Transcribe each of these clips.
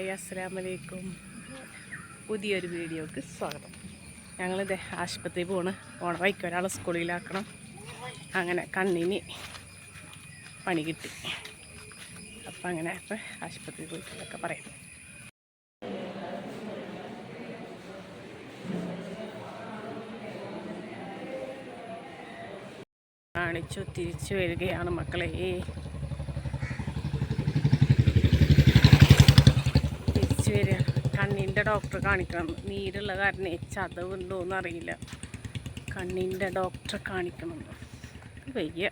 Hi അസ്സാം വലൈക്കും പുതിയൊരു വീഡിയോക്ക് സ്വാഗതം. ഞങ്ങളിത് ആശുപത്രിയിൽ പോണ്. ഓണ വൈക്ക് ഒരാളെ സ്കൂളിലാക്കണം. അങ്ങനെ കണ്ണിന് പണി കിട്ടി. അപ്പം അങ്ങനെ അപ്പം ആശുപത്രിയിൽ പോയിട്ടൊക്കെ പറയാം. കാണിച്ചു തിരിച്ചു വരികയാണ് മക്കളെ തിരിച്ചു വരിക കണ്ണിന്റെ ഡോക്ടറെ കാണിക്കണം. നീരുള്ള കാരണം ചതവുണ്ടോ അറിയില്ല. കണ്ണിന്റെ ഡോക്ടറെ കാണിക്കണം. വയ്യ.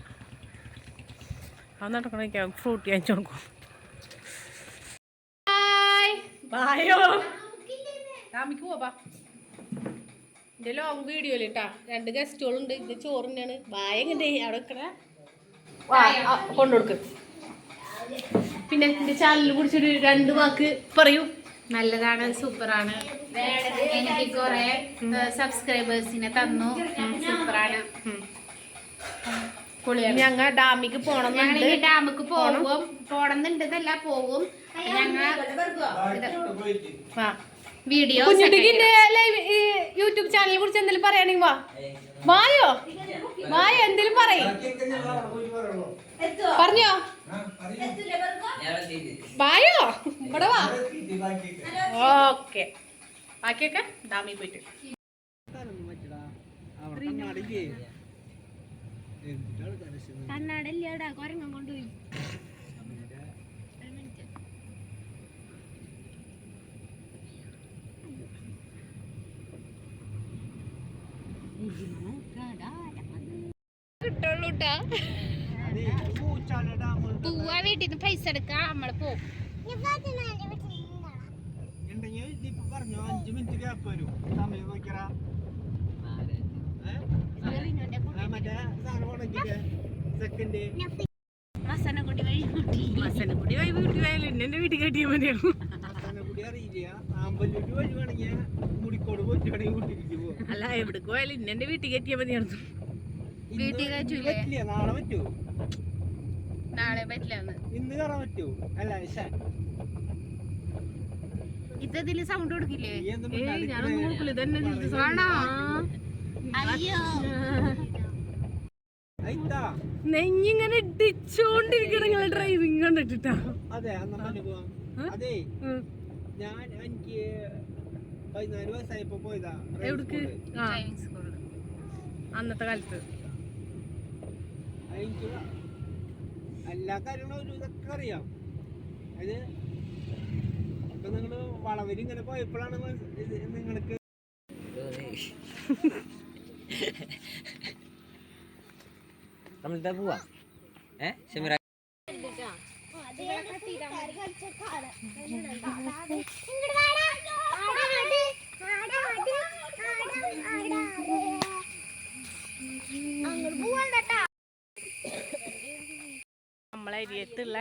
അത് നടക്കണമെങ്കിൽ ഫ്രൂട്ട് ഞാൻ കൊടുക്കും. ബായോ രാമിക്ക് പോവാ എന്റെ ലോങ് വീഡിയോയിൽ കേട്ടാ രണ്ട് ഗസ്റ്റുകളുണ്ട് ഇത് ചോറിനാണ് ബായ എങ്ങനെ അവിടെ വെക്കണ കൊണ്ടുകൊടുക്ക് പിന്നെ എന്റെ ചാനലിൽ കുറിച്ചൊരു രണ്ട് വാക്ക് പറയൂ. നല്ലതാണ് സൂപ്പറാണ്. എനിക്ക് കുറെ സബ്സ്ക്രൈബേഴ്സിനെ തന്നു. സൂപ്പറാണ്. ഞങ്ങൾ ഞങ്ങ ഡാമിക്ക് പോണം ഞങ്ങൾ ഡാമിക്ക് പോകും. പോണെന്നുണ്ടതല്ല പോകും. ഞങ്ങൾ വീഡിയോ യൂട്യൂബ് ചാനലിനെ കുറിച്ച് എന്തെങ്കിലും പറയുകയാണെങ്കിൽ വാ. വായോ? വായോ എന്തേലും പറയും. പറഞ്ഞോ. വായോ ഇവിടെ വാ. ഓക്കെ. ബാക്കിയൊക്കെ ഡാമിൽ പോയിട്ട്. കണ്ണാടല്ലേടാ കൊരങ്ങം കൊണ്ടുപോയി. കിട്ടുള്ളൂട്ടാ. പൂവാ വീട്ടിൽ നിന്ന് പൈസ എടുക്കാം നമ്മൾ പോവും. അഞ്ചു മിനിറ്റ് ഗ്യാപ്പ് വരും. സമയം നോക്കിയറാ വഴി കൂട്ടി മസനക്കുടി വീട്ടിൽ പോയാലും എന്നെ വീട്ടിൽ കെട്ടിയാൽ മതിയാവും കൂടി അറിയില്ല. ആമ്പല്ലൂര് വഴി വേണമെങ്കിൽ മുടിക്കോട് പോയിട്ട് വേണമെങ്കിൽ കൂട്ടിരിക്കും പോകും അല്ല എവിടെ പോയാലും എന്നെ വീട്ടിൽ കെട്ടിയാൽ മതിയായിരുന്നു. വീട്ടിൽ കയറ്റൂലേ? നാളെ പറ്റൂ. നാളെ പറ്റില്ല ഇന്ന് കയറാൻ പറ്റൂ. അല്ല ഇത്തതിൽ സൗണ്ട് കൊടുക്കില്ലേ? ഞാനൊന്നും ഇതന്നെ ആണോ? അയ്യോ. നെഞ്ഞിങ്ങനെ ഇടിച്ചോണ്ടിരിക്കണ നിങ്ങളെ ഡ്രൈവിംഗ് കണ്ടിട്ടാ അതെ അതെ. ഞാൻ എനിക്ക് പതിനാല് വയസ്സായപ്പോ പോയതാ. അന്നത്തെ കാലത്ത്. എനിക്ക് എല്ലാ കാര്യങ്ങളും ഒരു ഇതൊക്കെ അറിയാം. അത് ഇപ്പൊ നിങ്ങൾ വളവിൽ ഇങ്ങനെ പോയപ്പോഴാണ് നിങ്ങൾക്ക് നമ്മളിതാ പോവാ. ഏ ഷമിറ നമ്മളെ അരിയത്തുള്ള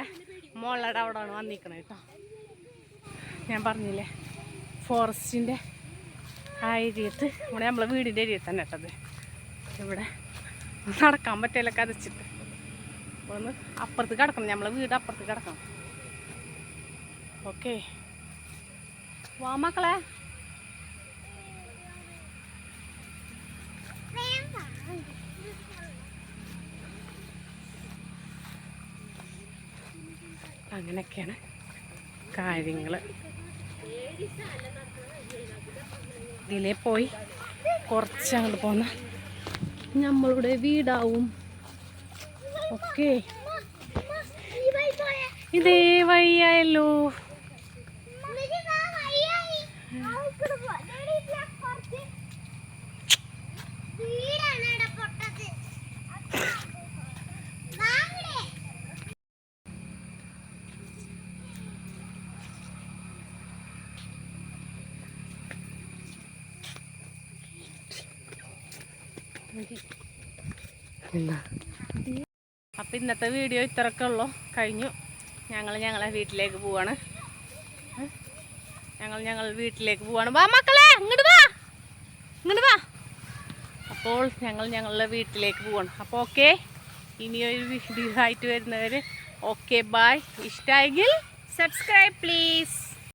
മോളുടെ അവിടെ ആണ് വന്നിരിക്കണത് കേട്ടോ. ഞാൻ പറഞ്ഞില്ലേ ഫോറസ്റ്റിന്റെ ആ ഏരിയത്ത് ഇവിടെ നമ്മളെ വീടിന്റെ ഏരിയത്ത് തന്നെ കേട്ടത് ഇവിടെ നടക്കാൻ പറ്റില്ല കതച്ചിട്ട് ഒന്ന് അപ്പുറത്ത് കിടക്കണം നമ്മളെ വീട് അപ്പുറത്ത് കിടക്കണം. ഓക്കെ. വാ മക്കളെ. അങ്ങനെയൊക്കെയാണ് കാര്യങ്ങൾ. ഇതിലേ പോയി കുറച്ച് അങ്ങോട്ട് പോന്ന. നമ്മളുടെ വീടാവും. ഓക്കെ. ഇതേ വഴിയായല്ലോ. അപ്പം ഇന്നത്തെ വീഡിയോ ഇത്രയൊക്കെ ഉള്ളൂ. കഴിഞ്ഞു. ഞങ്ങൾ ഞങ്ങളെ വീട്ടിലേക്ക് പോവാണ്. ഞങ്ങൾ ഞങ്ങൾ വീട്ടിലേക്ക് പോവാണ്. വാ മക്കളെ ഇങ്ങോട്ട് വാ. ഇങ്ങോട്ട് വാ. അപ്പോൾ ഞങ്ങൾ ഞങ്ങളുടെ വീട്ടിലേക്ക് പോവാണ്. അപ്പോൾ ഓക്കെ. ഇനിയൊരു വീഡിയോ ആയിട്ട് വരുന്നവർ ഓക്കെ ബായ് ഇഷ്ടമായെങ്കിൽ സബ്സ്ക്രൈബ് പ്ലീസ്.